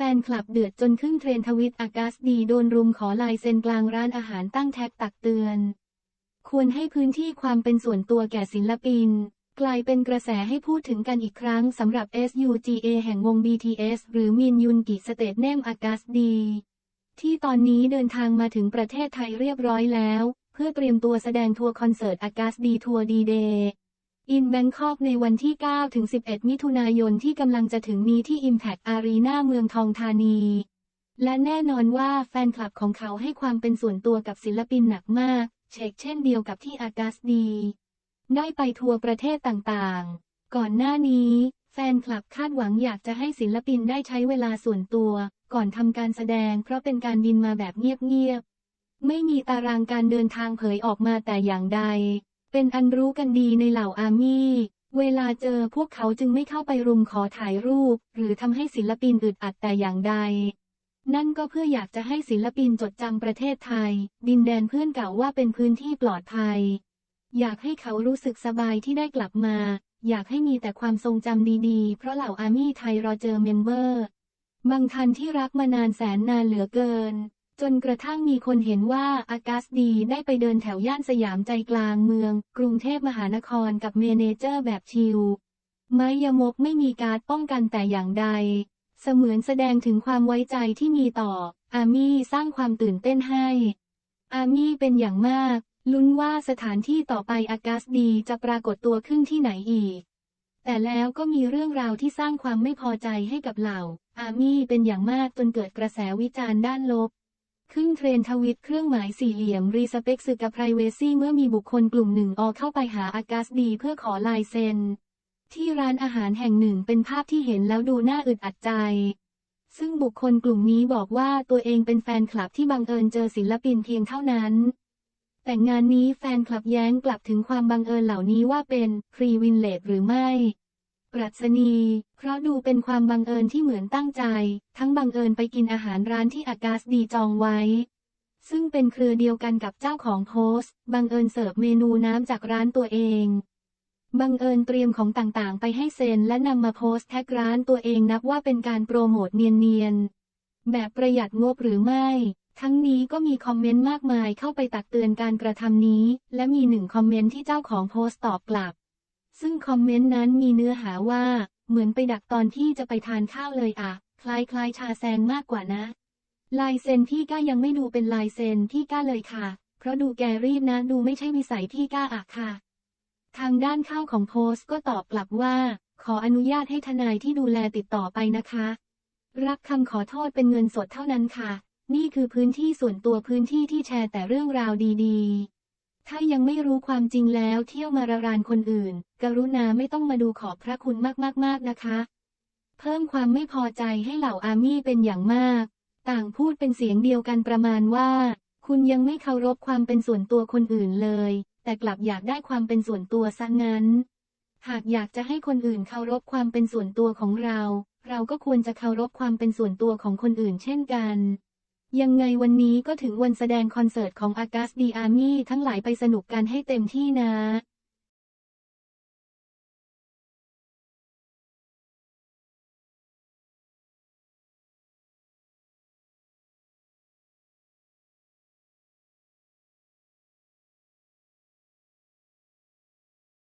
แฟนคลับเดือดจนขึ้นเทรนทวิตอากาสดีโดนรุมขอลายเซ็นกลางร้านอาหารตั้งแท็กตักเตือน ควรให้พื้นที่ความเป็นส่วนตัวแก่ศิลปิน กลายเป็นกระแสให้พูดถึงกันอีกครั้งสำหรับ SUGA แห่งวง BTS หรือมินยุนกิสเตทเนมอากาสดี ที่ตอนนี้เดินทางมาถึงประเทศไทยเรียบร้อยแล้ว เพื่อเตรียมตัวแสดงทัวร์คอนเสิร์ตอากาสดีทัวร์ดีเดย์ อินแบงคอกในวันที่9ถึง11 มิถุนายนที่กำลังจะถึงนี้ที่ Impact Arena เมืองทองธานี และแน่นอนว่าแฟนคลับของเขาให้ความเป็นส่วนตัวกับศิลปินหนักมาก เชกเช่นเดียวกับที่อากาสดี ได้ไปทัวร์ประเทศต่างๆ ก่อนหน้านี้ แฟนคลับคาดหวังอยากจะให้ศิลปินได้ใช้เวลาส่วนตัว ก่อนทำการแสดง เพราะเป็นการบินมาแบบเงียบๆ ไม่มีตารางการเดินทางเผยออกมาแต่อย่างใด เป็นอันรู้กันดีในเหล่าอาร์มี่ เวลาเจอพวกเขาจึงไม่เข้าไปรุมขอถ่ายรูป หรือทำให้ศิลปินอึดอัดแต่อย่างใด นั่นก็เพื่ออยากจะให้ศิลปินจดจำประเทศไทย ดินแดนเพื่อนเก่าว่าเป็นพื้นที่ปลอดภัย อยากให้เขารู้สึกสบายที่ได้กลับมา อยากให้มีแต่ความทรงจำดีๆ เพราะเหล่าอาร์มี่ไทยรอเจอเมมเบอร์บางทันที่รักมานานแสนนานเหลือเกิน จนกระทั่งมีคนเห็นว่าอากาสดีได้ไปเดินแถวย่านสยามใจกลางเมือง กรุงเทพมหานครกับเมเนเจอร์แบบชิลไม้ยมกไม่มีการป้องกันแต่อย่างใด เสมือนแสดงถึงความไว้ใจที่มีต่อ อามี่สร้างความตื่นเต้นให้ อามี่เป็นอย่างมาก ลุ้นว่าสถานที่ต่อไปอากาสดีจะปรากฏตัวขึ้นที่ไหนอีก แต่แล้วก็มีเรื่องราวที่สร้างความไม่พอใจให้กับเหล่า อามี่เป็นอย่างมากจนเกิดกระแสวิจารณ์ด้านลบ ขึ้นเทรนทวิตเครื่องหมายสี่เหลี่ยมรีสเปคสึกกับไพรเวซี่เมื่อมีบุคคลกลุ่มหนึ่งออกเข้าไปหาอากาสดีเพื่อขอลายเซ็น ที่ร้านอาหารแห่งหนึ่งเป็นภาพที่เห็นแล้วดูน่าอึดอัดใจ ซึ่งบุคคลกลุ่มนี้บอกว่าตัวเองเป็นแฟนคลับที่บังเอิญเจอศิลปินเพียงเท่านั้น แต่งานนี้แฟนคลับแย้งกลับถึงความบังเอิญเหล่านี้ว่าเป็นพรีวินเลดหรือไม่ ปรัชนี เพราะดูเป็นความบังเอิญที่เหมือนตั้งใจ ทั้งบังเอิญไปกินอาหารร้านที่อากาสดีจองไว้ ซึ่งเป็นเครือเดียวกันกับเจ้าของโพสต์บังเอิญเสิร์ฟเมนูน้ำจากร้านตัวเองบังเอิญเตรียมของต่างๆ ไปให้เซนและนำมาโพสต์แท็กร้านตัวเองนับว่าเป็นการโปรโมทเนียนๆ แบบประหยัดงบหรือไม่ ทั้งนี้ก็มีคอมเมนต์มากมายเข้าไปตักเตือนการกระทำนี้ และมีหนึ่งคอมเมนต์ที่เจ้าของโพสต์ตอบกลับ ซึ่งคอมเมนต์นั้นมีเนื้อหาว่า เหมือนไปดักตอนที่จะไปทานข้าวเลยอะคล้ายคล้ายๆชาแซงมากกว่านะ ลายเซ็นพี่ก้ายังไม่ดูเป็นลายเซ็นพี่ก้าเลยค่ะ เพราะดูแกรีบนะดูไม่ใช่วิสัยพี่ก้าอะค่ะ ทางด้านข้าวของโพสต์ก็ตอบกลับว่า ขออนุญาตให้ทนายที่ดูแลติดต่อไปนะคะ รับคำขอโทษเป็นเงินสดเท่านั้นค่ะ นี่คือพื้นที่ส่วนตัวพื้นที่ที่แชร์แต่เรื่องราวดี ๆ ถ้ายังไม่รู้ความจริงแล้วเที่ยวมาระรานคนอื่น กรุณาไม่ต้องมาดูขอบพระคุณมากๆ ๆ นะคะ เพิ่มความไม่พอใจให้เหล่าอาร์มี่เป็นอย่างมาก ต่างพูดเป็นเสียงเดียวกันประมาณว่า คุณยังไม่เคารพความเป็นส่วนตัวคนอื่นเลย แต่กลับอยากได้ความเป็นส่วนตัวซะงั้น หากอยากจะให้คนอื่นเคารพความเป็นส่วนตัวของเรา เราก็ควรจะเคารพความเป็นส่วนตัวของคนอื่นเช่นกัน ยังไงวันนี้ก็ถึงวันแสดงคอนเสิร์ตของอากาสดีอาร์มี่ทั้งหลายไปสนุกกันให้เต็มที่นะ